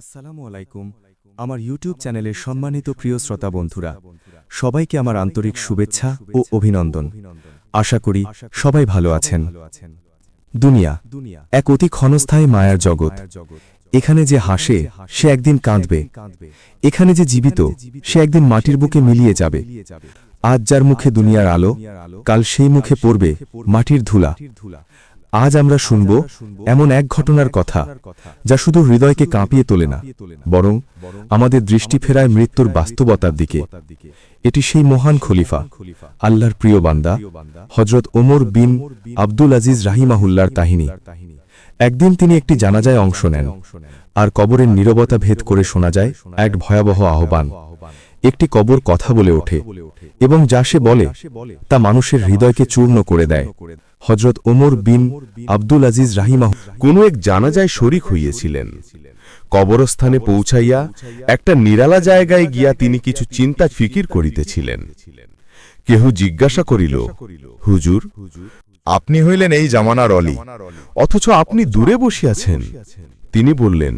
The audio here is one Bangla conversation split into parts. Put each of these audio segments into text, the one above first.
আসসালামু আলাইকুম। আমার ইউটিউব চ্যানেলের সম্মানিত প্রিয় শ্রোতা বন্ধুরা, সবাইকে আমার আন্তরিক শুভেচ্ছা ও অভিনন্দন। আশা করি সবাই ভালো আছেন। দুনিয়া, এক অতি ক্ষণস্থায়ী মায়ার জগৎ। এখানে যে হাসে, সে একদিন কাঁদবে। এখানে যে জীবিত, সে একদিন মাটির বুকে মিলিয়ে যাবে। আজ যার মুখে দুনিয়ার আলো, কাল সেই মুখে পড়বে মাটির ধুলা। আজ আমরা শুনব এমন এক ঘটনার কথা যা শুধু হৃদয়কে কাঁপিয়ে তোলে না বরং আমাদের দৃষ্টি ফেরায় মৃত্যুর বাস্তবতার দিকে। এটি সেই মহান খলিফা আল্লাহর প্রিয় বান্দা হজরত ওমর বিন আব্দুল আজিজ রাহিমাহুল্লার তাহিনী একদিন তিনি একটি জানাজায় অংশ নেন আর কবরের নীরবতা ভেদ করে শোনা যায় এক ভয়াবহ আহ্বান। একটি কবর কথা বলে ওঠে এবং যা সে বলে তা মানুষের হৃদয়কে চূর্ণ করে দেয়। হজরত ওমর বিন আব্দুল আজিজ রাহিমাহ। কোনো এক জানাজায় শরিক হইয়াছিলেন। কবরস্থানে পৌঁছাইয়া একটা নিরালা জায়গায় গিয়া তিনি কিছু চিন্তা ফিকির করিতেছিলেন। কেহ জিজ্ঞাসা করিল, হুজুর, আপনি হইলেন এই জামানার অলি, অথচ আপনি দূরে বসিয়াছেন। তিনি বললেন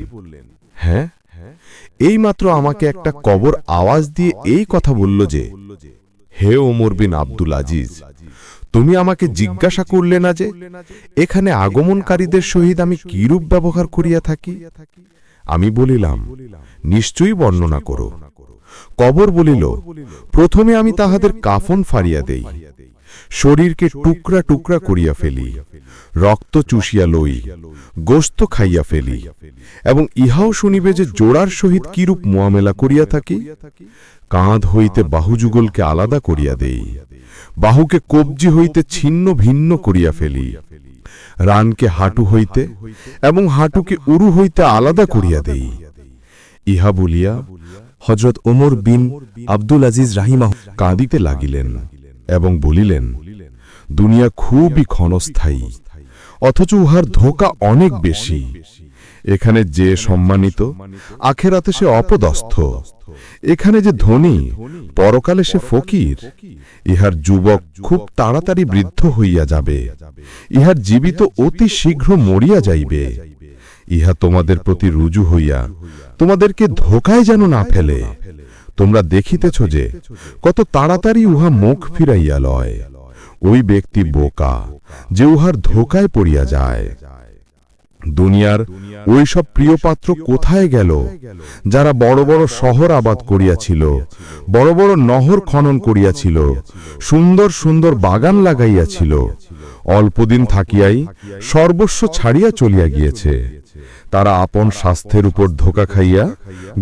হ্যাঁ এই মাত্র আমাকে একটা কবর আওয়াজ দিয়ে এই কথা বলল যে, হে ওমর বিন আব্দুল আজিজ তুমি আমাকে জিজ্ঞাসা করলে না যে, এখানে আগমনকারীদের সহিত আমি কিরূপ ব্যবহার করিয়া থাকি? আমি বলিলাম, নিশ্চয়ই বর্ণনা করো। কবর বলিল, প্রথমে আমি তাহাদের কাফন ফাড়িয়া দেই। শরীরকে টুকরা টুকরা করিয়া ফেলি রক্ত চুষিয়া লই গোস্ত খাইয়া ফেলি এবং ইহাও শুনিবে যে জোড়ার সহিত কিরূপ মোয়ামেলা করিয়া থাকি? কাঁধ হইতে বাহুযুগলকে আলাদা করিয়া দেই বাহুকে কবজি হইতে ছিন্ন ভিন্ন করিয়া ফেলি রানকে হাঁটু হইতে এবং হাঁটুকে উরু হইতে আলাদা করিয়া দেই। ইহা বলিয়া হজরত ওমর বিন আব্দুল আজিজ রাহিমা কাঁদিতে লাগিলেন। এবং বলিলেন, দুনিয়া খুবই ক্ষণস্থায়ী, অথচ উহার ধোকা অনেক বেশি। এখানে যে সম্মানিত, আখেরাতে সে অপদস্থ। এখানে যে ধনী, পরকালে সে ফকির। ইহার যুবক খুব তাড়াতাড়ি বৃদ্ধ হইয়া যাবে। ইহার জীবিত অতি শীঘ্র মরিয়া যাইবে। ইহা তোমাদের প্রতি রুজু হইয়া তোমাদেরকে ধোকায় যেন না ফেলে। তোমরা দেখিতেছ যে কত তাড়াতাড়ি উহা মুখ ফিরাইয়া লয়। ওই ব্যক্তি বোকা যে উহার ধোকায় পড়িয়া যায়। দুনিয়ার ওই সব প্রিয়পাত্র কোথায় গেল? যারা বড় বড় শহর আবাদ করিয়াছিল বড় বড় নহর খনন করিয়াছিল সুন্দর সুন্দর বাগান লাগাইয়াছিল অল্পদিন থাকিয়াই সর্বস্ব ছাড়িয়া চলিয়া গিয়েছে। তারা আপন স্বাস্থ্যের উপর ধোকা খাইয়া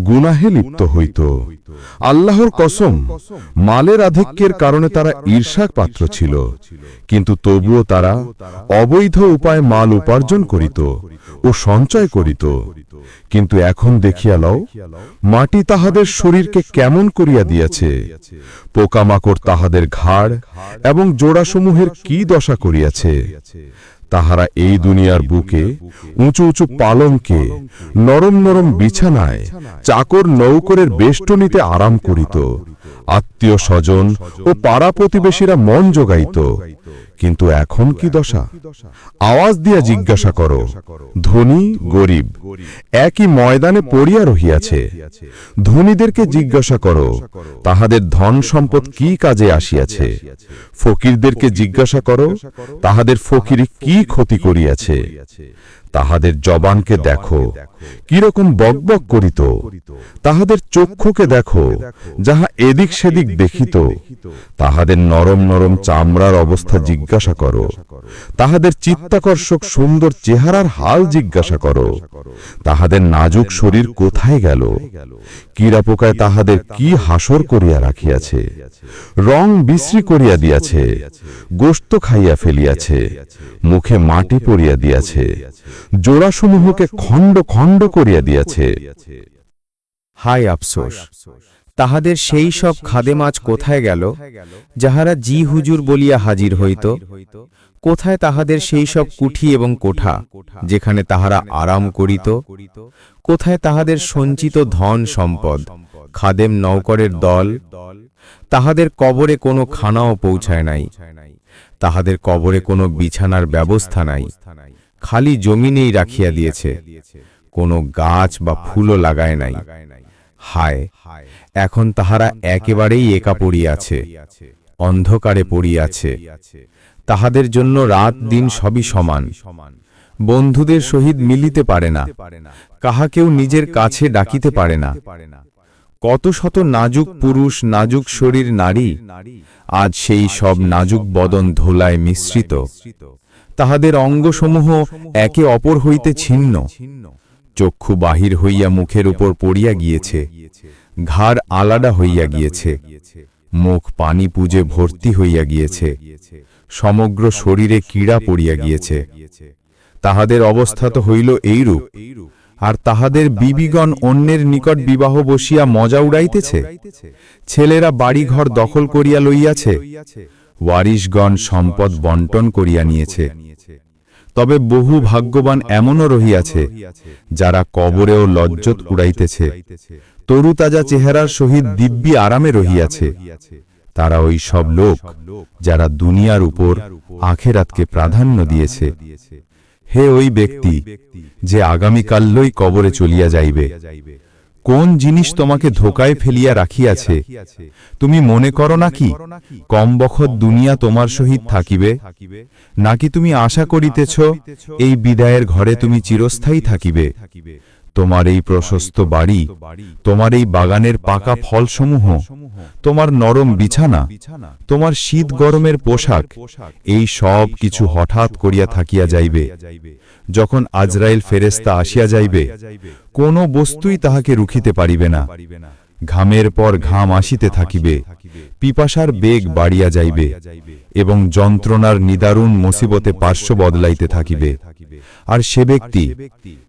গুনাহে লিপ্ত হইত। আল্লাহর কসম, মালের আধিক্যের কারণে তারা ঈর্ষার পাত্র ছিল, কিন্তু তবুও তারা অবৈধ উপায়ে মাল উপার্জন করিত ও সঞ্চয় করিত। কিন্তু এখন দেখিয়া লও, মাটি তাহাদের শরীরকে কেমন করিয়া দিয়াছে, পোকামাকড় তাহাদের ঘাড় এবং জোড়াসমূহের কি দশা করিয়াছে। তাহারা এই দুনিয়ার বুকে উঁচু উঁচু পালঙ্কে, নরম নরম বিছানায় চাকর নৌকরের বেষ্টনীতে আরাম করিত। আত্মীয় স্বজন ও পাড়া প্রতিবেশীরা মন যোগাইত কিন্তু এখন কি দশা? আওয়াজ দিয়া জিজ্ঞাসা করো ধনী গরিব একই ময়দানে পড়িয়া রহিয়াছে। ধনীদেরকে জিজ্ঞাসা করো তাহাদের ধন সম্পদ কি কাজে আসিয়াছে? ফকিরদেরকে জিজ্ঞাসা করো তাহাদের ফকিরি কি ক্ষতি করিয়াছে? তাহাদের জবানকে দেখো। কীরকম বকবক করিত? তাহাদের চক্ষুকে দেখো, যাহা এদিক সেদিক দেখিত। তাহাদের নরম নরম চামড়ার অবস্থা জিজ্ঞাসা করো। তাহাদের চিত্তাকর্ষক সুন্দর চেহারার হাল জিজ্ঞাসা করো। তাহাদের নাজুক শরীর কোথায় গেল? কীরাপোকায় তাহাদের কি হাসর করিয়া রাখিয়াছে? রং বিশ্রী করিয়া দিয়াছে। গোস্ত খাইয়া ফেলিয়াছে। মুখে মাটি পড়িয়া দিয়াছে। জোড়াসমূহকে খণ্ড খণ্ড করিয়া দিয়াছে। হায় আফসোস, তাহাদের সেই সব খাদেমাজ কোথায় গেল, যাহারা জি হুজুর বলিয়া হাজির হইত? কোথায় তাহাদের সেই সব কুঠি এবং কোঠা, যেখানে তাহারা আরাম করিত? কোথায় তাহাদের সঞ্চিত ধন সম্পদ, খাদেম নৌকরের দল? তাহাদের কবরে কোনো খানাও পৌঁছায় নাই। তাহাদের কবরে কোনো বিছানার ব্যবস্থা নাই। খালি জমিনেই রাখিয়া দিয়েছে। কোনো গাছ বা ফুলও লাগায় নাই। হায় এখন তাহারা একেবারেই একা পড়িয়াছে অন্ধকারে পড়িয়াছে তাহাদের জন্য রাত দিন সবই সমান। বন্ধুদের সহিত মিলিতে পারে না। কাহাকেও নিজের কাছে ডাকিতে পারে না। কত শত নাজুক পুরুষ নাজুক শরীর নারী আজ সেই সব নাজুক বদন ধোলায় মিশ্রিত। তাহাদের অঙ্গসমূহ একে অপর হইতে ছিন্ন। চক্ষু বাহির হইয়া মুখের উপর পড়িয়া গিয়েছে, ঘাড় আলাদা হইয়া গিয়েছে, মুখ পানি পুজে ভর্তি হইয়া গিয়েছে, সমগ্র শরীরে কীড়া পড়িয়া গিয়েছে। তাহাদের অবস্থা তো হইল এইরূপ, আর তাহাদের বিবিগণ অন্যের নিকট বিবাহ বসিয়া মজা উড়াইতেছে? ছেলেরা বাড়িঘর দখল করিয়া লইয়াছে, ওয়ারিশগণ সম্পদ বন্টন করিয়া নিয়েছে। তবে বহু ভাগ্যবান এমনও রহিয়াছে, যারা কবরেও লজ্জত উড়াইতেছে। তরুতাজা চেহারার সহিত দিব্যি আরামে রহিয়াছে। তারা ওই সব লোক যারা দুনিয়ার উপর আখেরাতকে প্রাধান্য দিয়েছে। হে ওই ব্যক্তি যে আগামীকাল্যই কবরে চলিয়া যাইবে। কোন জিনিস তোমাকে ধোকায় ফেলিয়া রাখিয়াছে? তুমি মনে করো নাকি, কম বখত দুনিয়া তোমার সহিত থাকিবে? নাকি তুমি আশা করিতেছ, এই বিদায়ের ঘরে তুমি চিরস্থায়ী থাকিবে? তোমার এই প্রশস্ত বাড়ি, তোমার এই বাগানের পাকা ফলসমূহ, তোমার নরম বিছানা, তোমার শীত গরমের পোশাক, এই সব কিছু হঠাৎ করিয়া থাকিয়া যাইবে। যখন আজরাইল ফেরেস্তা আসিয়া যাইবে, কোনো বস্তুই তাহাকে রুখিতে পারিবে না। ঘামের পর ঘাম আসিতে থাকিবে পিপাসার বেগ বাড়িয়া যাইবে এবং যন্ত্রণার নিদারুণ মুসিবতে পার্শ্ব বদলাইতে থাকিবে। আর সে ব্যক্তি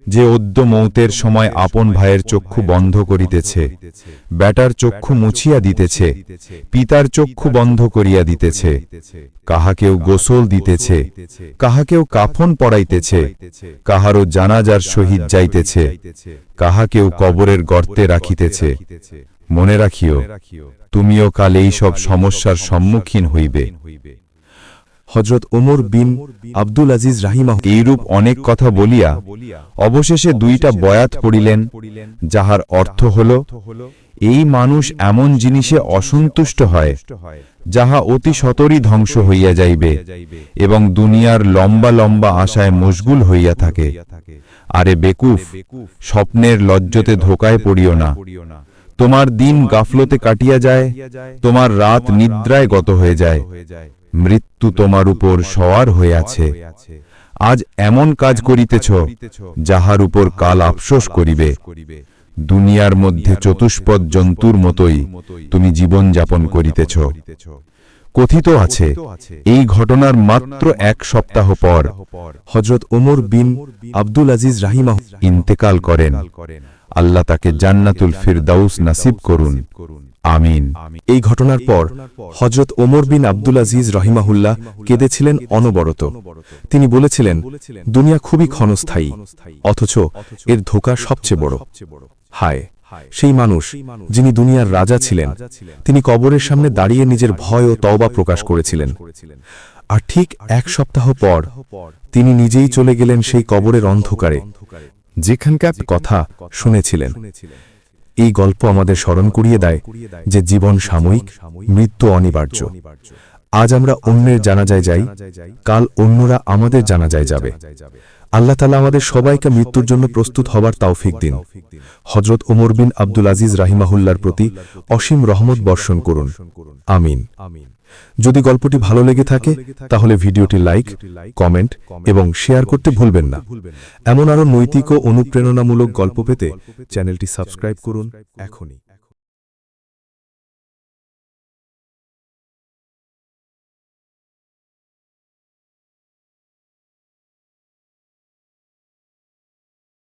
যে অদ্য মৌতের সময় আপন ভাইয়ের চক্ষু বন্ধ করিতেছে ব্যাটার চক্ষু মুছিয়া দিতেছে পিতার চক্ষু বন্ধ করিয়া দিতেছে কাহাকেও গোসল দিতেছে কাহাকেও কাফন পড়াইতেছে কাহারও জানাজার সহিত যাইতেছে। কাহাকেও কবরের গর্তে রাখিতেছে। মনে রাখিও তুমিও কাল এই সব সমস্যার সম্মুখীন হইবে। হজরত ওমর বিন আব্দুল আজিজ রাহিমাহ এইরূপ অনেক কথা বলিয়া অবশেষে দুইটা বয়াত পড়িলেন, যাহার অর্থ হল, এই মানুষ এমন জিনিসে অসন্তুষ্ট হয়, যাহা অতি সতরই ধ্বংস হইয়া যাইবে এবং দুনিয়ার লম্বা লম্বা আশায় মশগুল হইয়া থাকে। আরে বেকুফ, স্বপ্নের লজ্জতে ধোকায় পড়িও না। তোমার দিন গাফলতে কাটিয়া যায়, তোমার রাত নিদ্রায় গত হয়ে যায়। মৃত্যু তোমার উপর সওয়ার হইয়াছে। আজ এমন কাজ করিতেছ, যাহার উপর কাল আফসোস করিবে। দুনিয়ার মধ্যে চতুষ্পদ জন্তুর মতোই তুমি জীবন যাপন করিতেছ। কথিত আছে, এই ঘটনার মাত্র এক সপ্তাহ পর হজরত ওমর বিন আব্দুল আজিজ রাহিমাহ ইন্তেকাল করেন। আল্লাহ তাকে জান্নাতুল ফিরদাউস নাসিব করুন। আমিন। এই ঘটনার পর হজরত ওমর বিন আব্দুল আজিজ রহিমাহুল্লাহ কেঁদেছিলেন অনবরত। তিনি বলেছিলেন, দুনিয়া খুবই ক্ষণস্থায়ী, অথচ এর ধোকা সবচেয়ে বড়। হায়, সেই মানুষ যিনি দুনিয়ার রাজা ছিলেন, তিনি কবরের সামনে দাঁড়িয়ে নিজের ভয় ও তওবা প্রকাশ করেছিলেন। আর ঠিক এক সপ্তাহ পর তিনি নিজেই চলে গেলেন সেই কবরের অন্ধকারে, যেখানকার কথা শুনেছিলেন। এই গল্প আমাদের স্মরণ করিয়ে দেয় যে জীবন সাময়িক, মৃত্যু অনিবার্য। আজ আমরা অন্যের জানাজায় যাই, কাল অন্যরা আমাদের জানাজায় যাবে। আল্লাহ তালা আমাদের সবাইকে মৃত্যুর জন্য প্রস্তুত হবার তাওফিক দিন। হজরত ওমর বিন আব্দুল আজিজ রাহিমাহুল্লার প্রতি অসীম রহমত বর্ষণ করুন। আমিন। যদি গল্পটি ভালো লেগে থাকে তাহলে ভিডিওটি লাইক কমেন্ট এবং শেয়ার করতে ভুলবেন না। এমন আরও নৈতিক ও অনুপ্রেরণামূলক গল্প পেতে চ্যানেলটি সাবস্ক্রাইব করুন এখনই।